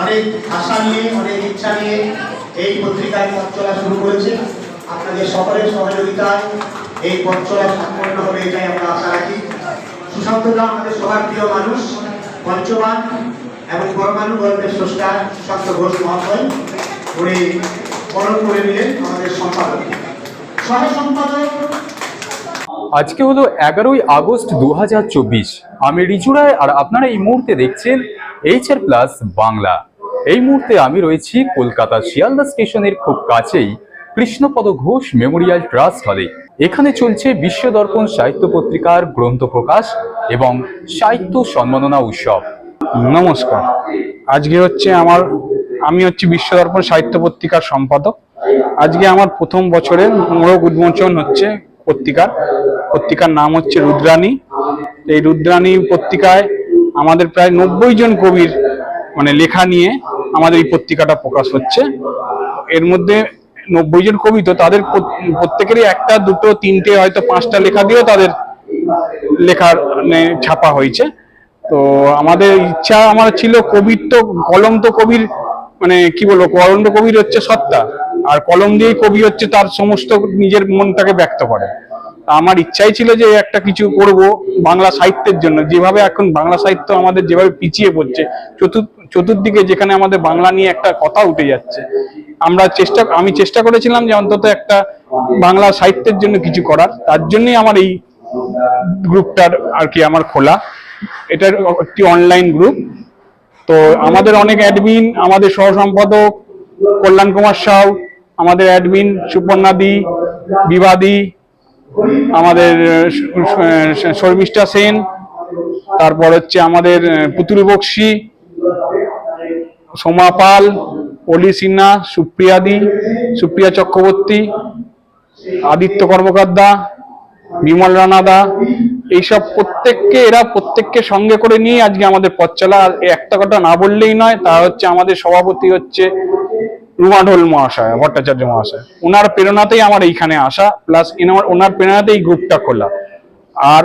অনেক আশা নিয়ে, অনেক ইচ্ছা নিয়ে এই পত্রিকায় পথ চলা শুরু করেছে। আপনাদের সকলের সহযোগিতায় এই পথ চলা সম্পন্ন হবে, এটাই আমরা আশা রাখি। সুশান্তদা আমাদের সবার প্রিয় মানুষ, পঞ্চবান এবং পরমাণু গল্পের স্রষ্টা সুশান্ত ঘোষ মহাশয়। উনি বরণ করে নিলেন আমাদের সম্পাদক। সহ সম্পাদক আজকে হলো এগারোই আগস্ট দু হাজার চব্বিশ। আমি রিজু রায়, আর আপনারা এই মুহূর্তে দেখছেন এইচ আর প্লাস বাংলা। এই মুহূর্তে আমি রয়েছি কলকাতা শিয়ালদা স্টেশনের খুব কাছেই কৃষ্ণপদ ঘোষ মেমোরিয়াল ট্রাস্ট হলে। এখানে চলছে বিশ্ব দর্পণ সাহিত্য পত্রিকার গ্রন্থ প্রকাশ এবং সাহিত্য সম্মাননা উৎসব। নমস্কার। আজকে হচ্ছে আমার, আমি হচ্ছে বিশ্বদর্পণ সাহিত্য পত্রিকার সম্পাদক। আজকে আমার প্রথম বছরের মোড়ক উন্মোচন হচ্ছে পত্রিকার। পত্রিকার নাম হচ্ছে রুদ্রাণী। এই রুদ্রাণী পত্রিকায় আমাদের প্রায় নব্বই জন কবির মানে লেখা নিয়ে আমাদের এই পত্রিকাটা প্রকাশ হচ্ছে। এর মধ্যে নব্বই জন কবি তো তাদের প্রত্যেকেরই একটা, দুটো, তিনটে, হয়তো পাঁচটা লেখা দিয়েও তাদের লেখার মানে ছাপা হয়েছে। তো আমাদের ইচ্ছা আমার ছিল কবির তো কলম তো কবির মানে কি বলব, কলম তো কবির হচ্ছে সত্তা। আর কলম দিয়েই কবি হচ্ছে তার সমস্ত নিজের মনটাকে ব্যক্ত করে। আমার ইচ্ছাই ছিল যে একটা কিছু করব বাংলা সাহিত্যের জন্য। যেভাবে এখন বাংলা সাহিত্য আমাদের যেভাবে পিছিয়ে পড়ছে চতুর চতুর্দিকে যেখানে আমাদের বাংলা নিয়ে একটা কথা উঠে যাচ্ছে। আমরা চেষ্টা, আমি চেষ্টা করেছিলাম যে অন্তত একটা বাংলা সাহিত্যের জন্য কিছু করার। তার জন্যই আমার এই গ্রুপটার আর কি আমার খোলা। এটার একটি অনলাইন গ্রুপ। তো আমাদের অনেক অ্যাডমিন, আমাদের সহ সম্পাদক কল্যাণ কুমার সাউ, আমাদের অ্যাডমিন সুপর্ণাদি বিবাদী আমাদের শর্মিষ্ঠা সেন, তারপর হচ্ছে আমাদের পুতুল বক্সি, সোমা পাল, অলি সিনহা সুপ্রিয়াদি সুপ্রিয়া চক্রবর্তী, আদিত্য কর্মকর্তা বিমল রানাদা এইসব প্রত্যেককে, এরা প্রত্যেককে সঙ্গে করে নিয়ে আজকে আমাদের পথ চলা। একটা কথা না বললেই নয় তা হচ্ছে আমাদের সভাপতি হচ্ছে রুমাঢোল মহাশয়, ভট্টাচার্য মহাশয়। ওনার প্রেরণাতেই আমার এইখানে আসা প্লাস ওনার প্রেরণাতেই গ্রুপটা খোলা। আর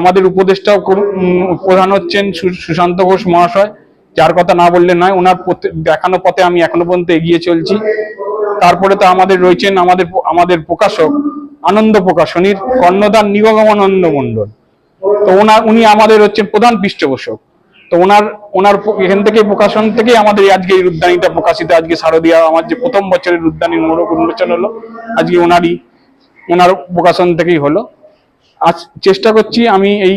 আমাদের উপদেষ্টা প্রধান হচ্ছেন সুশান্ত ঘোষ মহাশয়, যার কথা না বললে নয়, ওনার দেখানো পথে আমি এখনও পর্যন্ত এগিয়ে চলছি। তারপরে তো আমাদের রয়েছেন আমাদের আমাদের প্রকাশক, আনন্দ প্রকাশনীর কর্ণধার নিগমানন্দ মণ্ডল। তো ওনার, উনি আমাদের হচ্ছেন প্রধান পৃষ্ঠপোষক। তো ওনার ওনার এখান থেকে প্রকাশন থেকে আমাদের আজকে এই উদ্যানীটা প্রকাশিত। আজকে শারদীয়া আমার যে প্রথম বছরের উদ্যানী মোড়ক উন্মোচন হলো, আজকে ওনারই, ওনার প্রকাশন থেকেই হলো। আজ চেষ্টা করছি আমি এই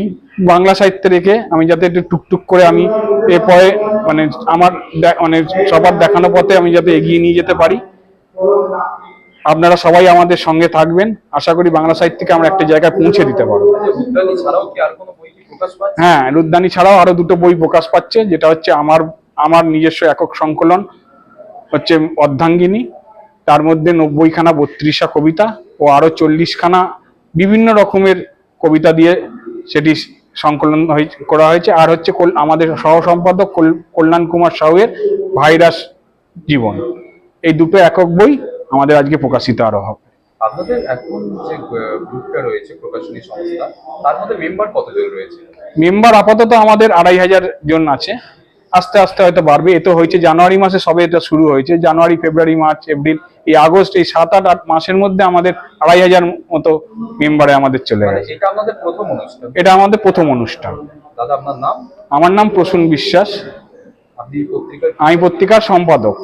বাংলা সাহিত্যে রেখে, আমি যাতে একটু টুকটুক করে আমি এরপরে মানে আমার মানে সবার দেখানো পথে আমি যাতে এগিয়ে নিয়ে যেতে পারি। আপনারা সবাই আমাদের সঙ্গে থাকবেন। আশা করি বাংলা সাহিত্যকে আমরা একটা জায়গায় পৌঁছে দিতে পারব। হ্যাঁ রুদ্দানি ছাড়াও আরও দুটো বই প্রকাশ পাচ্ছে যেটা হচ্ছে আমার আমার নিজস্ব একক সংকলন হচ্ছে অর্ধাঙ্গিনী তার মধ্যে নব্বইখানা বত্রিশা কবিতা ও আরও চল্লিশখানা বিভিন্ন রকমের কবিতা দিয়ে সেটি সংকলন করা হয়েছে। আর হচ্ছে আমাদের সহ সম্পাদক কল- কল্যাণ কুমার সাহুয়ের ভাইরাস জীবন। এই দুটো একক বই আমাদের আজকে প্রকাশিত আরও হবে। আপনাদের এখন যে গ্রুপটা রয়েছে প্রকাশনী সংস্থা তার মধ্যে মেম্বার কতজন রয়েছে? মেম্বার আপাতত আমাদের আড়াই হাজার জন আছে। আস্তে আস্তে হয়তো বাড়বে। এ তো হয়েছে জানুয়ারি মাসে সবে এটা শুরু হয়েছে। জানুয়ারি ফেব্রুয়ারি মার্চ এপ্রিল এই আগস্ট এই সাত আট আট মাসের মধ্যে আমাদের আড়াই হাজার মতো মেম্বারে আমাদের চলে মানে গেছে। এটা আমাদের প্রথম অনুষ্ঠান। দাদা আপনার নাম? আমার নাম প্রসূন বিশ্বাস। আমি পত্রিকার সম্পাদক।